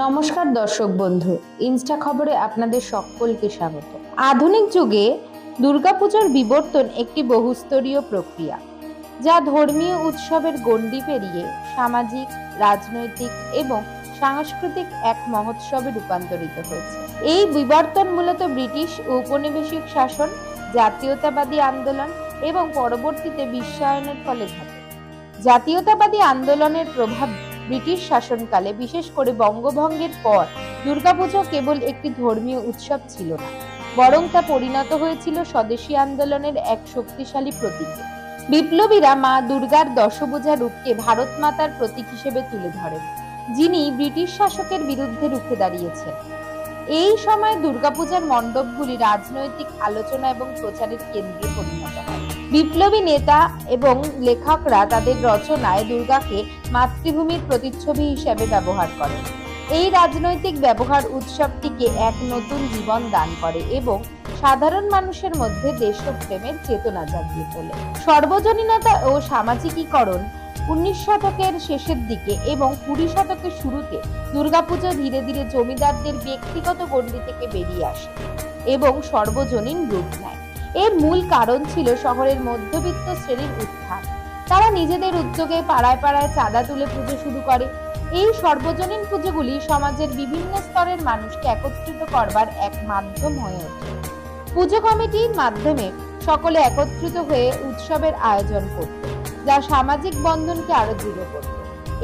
নমস্কার দর্শক বন্ধু, ইনস্টা খবরে আপনাদের সকলকে স্বাগত। আধুনিক যুগে দুর্গাপূজার বিবর্তন একটি বহুস্তরীয় প্রক্রিয়া, যা ধর্মীয় উৎসবের গণ্ডি পেরিয়ে সামাজিক, রাজনৈতিক এবং সাংস্কৃতিক এক মহোৎসবে রূপান্তরিত হয়েছে। এই বিবর্তন মূলত ব্রিটিশ ঔপনিবেশিক শাসন, জাতীয়তাবাদী আন্দোলন এবং পরবর্তীতে বিশ্বায়নের ফলে ঘটে। জাতীয়তাবাদী আন্দোলনের প্রভাব ব্রিটিশ শাসনকালে, বিশেষ করে বঙ্গভঙ্গের পর, দুর্গাপূজা কেবল একটি ধর্মীয় উৎসব ছিল না, বরং তা পরিণত হয়েছিল স্বদেশী আন্দোলনের এক শক্তিশালী প্রতীক। বিপ্লবীরা মা দুর্গার দশভূজা রূপকে ভারত মাতার প্রতীক হিসেবে তুলে ধরেন, যিনি ব্রিটিশ শাসকের বিরুদ্ধে রুখে দাঁড়িয়েছেন। এই সময় দুর্গাপূজার মণ্ডপগুলি রাজনৈতিক আলোচনা এবং প্রচারের কেন্দ্রে পরিণত হয়। বিপ্লবী নেতা এবং লেখকরা তাদের রচনায় দুর্গাকে মাতৃভূমির প্রতিচ্ছবি হিসেবে ব্যবহার করেন। এই রাজনৈতিক ব্যবহার উৎসবটিকে এক নতুন জীবন দান করে এবং সাধারণ মানুষের মধ্যে দেশপ্রেমের চেতনা জাগিয়ে তোলে। সর্বজনীনতা ও সামাজিকীকরণ উনিশ শতকের শেষের দিকে এবং কুড়ি শতকের শুরুতে দুর্গাপুজো ধীরে ধীরে জমিদারদের ব্যক্তিগত গণ্ডি থেকে বেরিয়ে আসে এবং সর্বজনীন রূপ নেয়। এর মূল কারণ ছিল শহরের মধ্যবিত্ত শ্রেণির উত্থান। তারা নিজেদের উদ্যোগে পাড়ায় পাড়ায় চাঁদা তুলে পুজো শুরু করে। এই সর্বজনীন পুজোগুলি সমাজের বিভিন্ন স্তরের মানুষকে একত্রিত করবার এক মাধ্যম হয়ে ওঠে। পুজো কমিটির মাধ্যমে সকলে একত্রিত হয়ে উৎসবের আয়োজন করত, যা সামাজিক বন্ধনকে আরও দৃঢ় করত।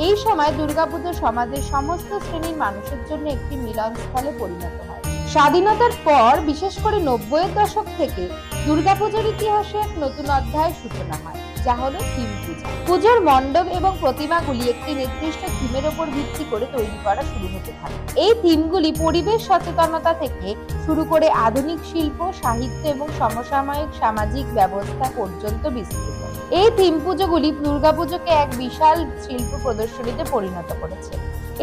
এই সময় দুর্গাপুজো সমাজের সমস্ত শ্রেণির মানুষের জন্য একটি মিলনস্থলে পরিণত হয়। স্বাধীনতার পর, বিশেষ করে নব্বইয়ের দশক থেকে দুর্গাপুজোর ইতিহাসে এক নতুন অধ্যায়ের সূচনা হয়, যা হলো থিম পূজা। পুজোর মণ্ডপ এবং প্রতিমাগুলি একটি নির্দিষ্ট থিমের ওপর ভিত্তি করে তৈরি করা শুরু হতে থাকে। এই থিমগুলি পরিবেশ সচেতনতা থেকে শুরু করে আধুনিক শিল্প, সাহিত্য এবং সমসাময়িক সামাজিক ব্যবস্থা পর্যন্ত বিস্তৃত। এই থিম পুজোগুলি দুর্গাপুজোকে এক বিশাল শিল্প প্রদর্শনীতে পরিণত করেছে।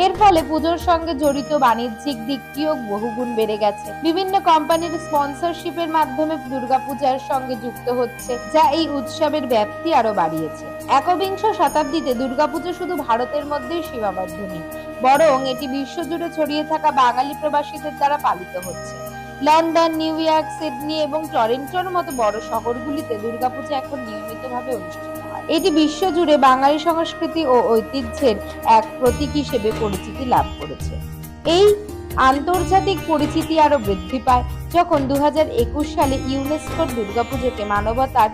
এর ফলে পুজোর সঙ্গে জড়িত বাণিজ্যিক দিকটিও বহুগুণ বেড়ে গেছে। বিভিন্ন কোম্পানির স্পন্সরশিপের মাধ্যমে দুর্গাপূজার সঙ্গে যুক্ত হচ্ছে, যা এই উৎসবের ব্যাপ্তি আরও বাড়িয়েছে। একবিংশ শতাব্দীতে দুর্গাপুজো শুধু ভারতের মধ্যেই সীমাবদ্ধ নেই, বরং এটি বিশ্বজুড়ে ছড়িয়ে থাকা বাঙালি প্রবাসীদের দ্বারা পালিত হচ্ছে। লন্ডন, নিউ ইয়র্ক, সিডনি এবং টরেন্টোর মতো বড় শহরগুলিতে দুর্গাপূজা এখন নিয়মিতভাবে অনুষ্ঠিত এটি বিশ্বজুড়ে বাঙালি সংস্কৃতি ও ঐতিহ্যের এক প্রতীক হিসেবে পরিচিতি লাভ করেছে। এই আন্তর্জাতিক পরিচিতি আরও বৃদ্ধি পায় যখন দু হাজার একুশ সালে ইউনেস্কোর দুর্গাপুজোকে মানবতার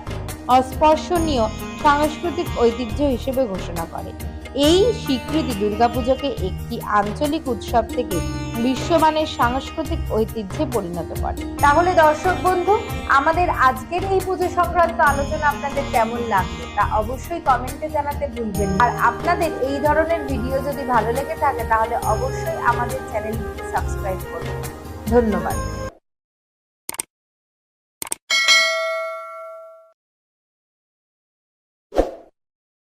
অস্পর্শনীয় সাংস্কৃতিক ঐতিহ্য হিসেবে ঘোষণা করে। এই স্বীকৃতি দুর্গাপুজোকে একটি আঞ্চলিক উৎসব থেকে বিশ্বমানের সাংস্কৃতিক ঐতিহ্যে পরিণত করে। তাহলে দর্শক বন্ধু, আমাদের আজকের এই পুজো সংক্রান্ত আলোচনা আপনাদের কেমন লাগবে তা অবশ্যই কমেন্টে জানাতে ভুলবেন আর আপনাদের এই ধরনের ভিডিও যদি ভালো লেগে থাকে, তাহলে অবশ্যই আমাদের চ্যানেলটি সাবস্ক্রাইব করুন। ধন্যবাদ।